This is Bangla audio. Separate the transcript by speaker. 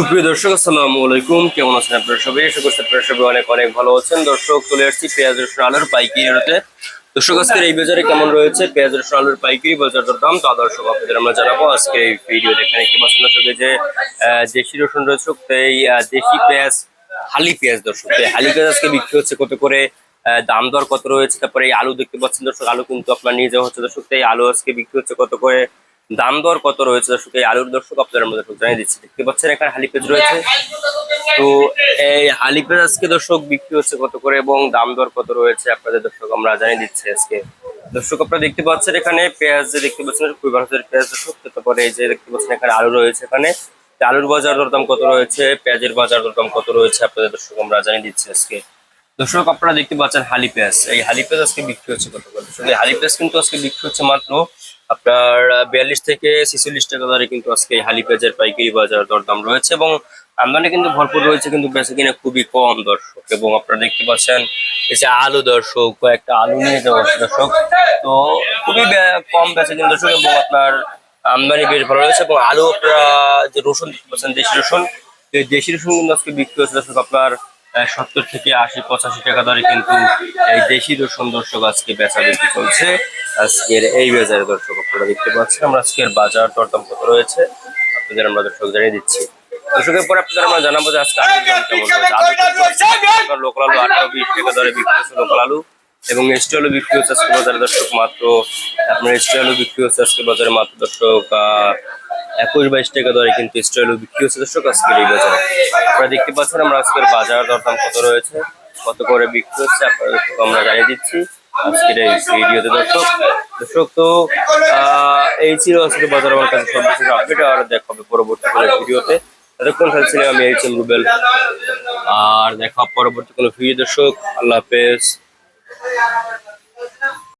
Speaker 1: সুপ্রিয় দর্শক, আসসালামু আলাইকুম। কেমন আছেন আপনারা সবাই? আশা করছি আপনারা সবাই অনেক অনেক ভালো আছেন। দর্শক, চলে আসছি পেঁয়াজ, রসুন, আলুর পাইকারি রেটে। দর্শক, আজকের এই বাজারে কেমন রয়েছে? পেঁয়াজ, রসুন, আলুর পাইকারি বাজার দাম, তা দর্শক আপনাদের আমরা জানাব। আজকে এই ভিডিও দেখেন কি পছন্দ থেকে যে দেশি রসুন রয়েছে, এই দেশি পেঁয়াজ, হালি পেঁয়াজ দর্শক। এই হালি পেঁয়াজ আজকে বিক্রি হচ্ছে কত করে? দাম দর কত রয়েছে? তারপরে এই আলু দেখতে পাচ্ছেন দর্শক, আলু কিন্তু আপনার নিয়ে যাওয়া হচ্ছে দর্শক। এই আলু আজকে বিক্রি হচ্ছে কত করে? দাম দর কত রয়েছে দর্শক? এই আলুর দর্শক আপনাদের মধ্যে জানিয়ে দিচ্ছি। দেখতে পাচ্ছেন এখানে হালি পেঁয়াজ রয়েছে। তো এই হালি পেঁয়াজ আজকে দর্শক বিক্রি হচ্ছে কত করে এবং দাম দর কত রয়েছে আপনাদের দর্শক আমরা জানিয়ে দিচ্ছি আজকে। দর্শক আপনারা দেখতে পাচ্ছেন এখানে পেঁয়াজ যে দেখতে পাচ্ছেন, খুবই ভালো পেঁয়াজ দর্শক। তারপরে এই যে দেখতে পাচ্ছেন এখানে আলু রয়েছে এখানে। আলুর বাজার দরদাম কত রয়েছে? পেঁয়াজের বাজার দরদাম কত রয়েছে আপনাদের দর্শক আমরা জানিয়ে দিচ্ছি আজকে। দর্শক আপনারা দেখতে পাচ্ছেন হালি পেঁয়াজ। এই হালি পেঁয়াজ আজকে বিক্রি হচ্ছে কত করে? দর্শক, এই হালি পেঁয়াজ কিন্তু আজকে বিক্রি হচ্ছে মাত্র আপনার বিয়াল্লিশ থেকে ছেচল্লিশ টাকা দরে কিন্তু আজকে হালি পেঁয়াজের পাইকারি বাজার দরদাম রয়েছে এবং আমদানি কিন্তু ভরপুর রয়েছে, কিন্তু বেচা কিনা খুবই কম দর্শক। এবং আপনারা দেখতে পাচ্ছেন যে আলু দর্শক, কয়েকটা আলু নিয়ে যাওয়া দর্শক। তো খুবই কম বেচা কিনা দর্শক এবং আপনার আমদানি বেশ ভালো রয়েছে এবং আলু আপনারা যে রসুন দেখতে পাচ্ছেন, দেশি রসুন, এই দেশি রসুন কিন্তু আজকে বিক্রি হচ্ছে দর্শক আপনার সত্তর থেকে আশি, পঁচাশি টাকা দরে কিন্তু এই দেশি রসুন দর্শক আজকে বেচা বিক্রি চলছে আজকের এই বাজারে দর্শক আপনারা দেখতে পাচ্ছেন আমরা আজকের বাজার দরদাম কত রয়েছে আপনাদের আমরা দর্শক জানিয়ে দিচ্ছি। দর্শকের পরে আপনাদের আমরা জানাব যে আজকে লোকাল আলু আঠারো বিশ টাকা দরে বিক্রি হচ্ছে লোকাল আলু এবং এসটি আলু বিক্রি হচ্ছে আজকে বাজারে দর্শক মাত্র আপনার এসটি আলু বিক্রি হচ্ছে আজকে বাজারে মাত্র দর্শক একুশ বাইশ টাকা দরে কিন্তু এসটি আলু বিক্রি হচ্ছে দর্শক আজকের এই বাজারে। আপনারা দেখতে পাচ্ছেন আমরা আজকের বাজার দরদাম কত রয়েছে কত করে বিক্রি হচ্ছে দর্শক আমরা জানিয়ে দিচ্ছি। আজকের এই ভিডিওতে দর্শক দর্শক তো এই ছিল আজকে বাজার আমার কাছে সর্বশেষ আপডেট, আর দেখা হবে পরবর্তী কোনো ভিডিওতে। এতক্ষণ খেলছিলাম আমি এইচ এম রুবেল। আর দেখা পরবর্তী কোনো ভিডিও, দর্শক, আল্লাহ হাফেজ।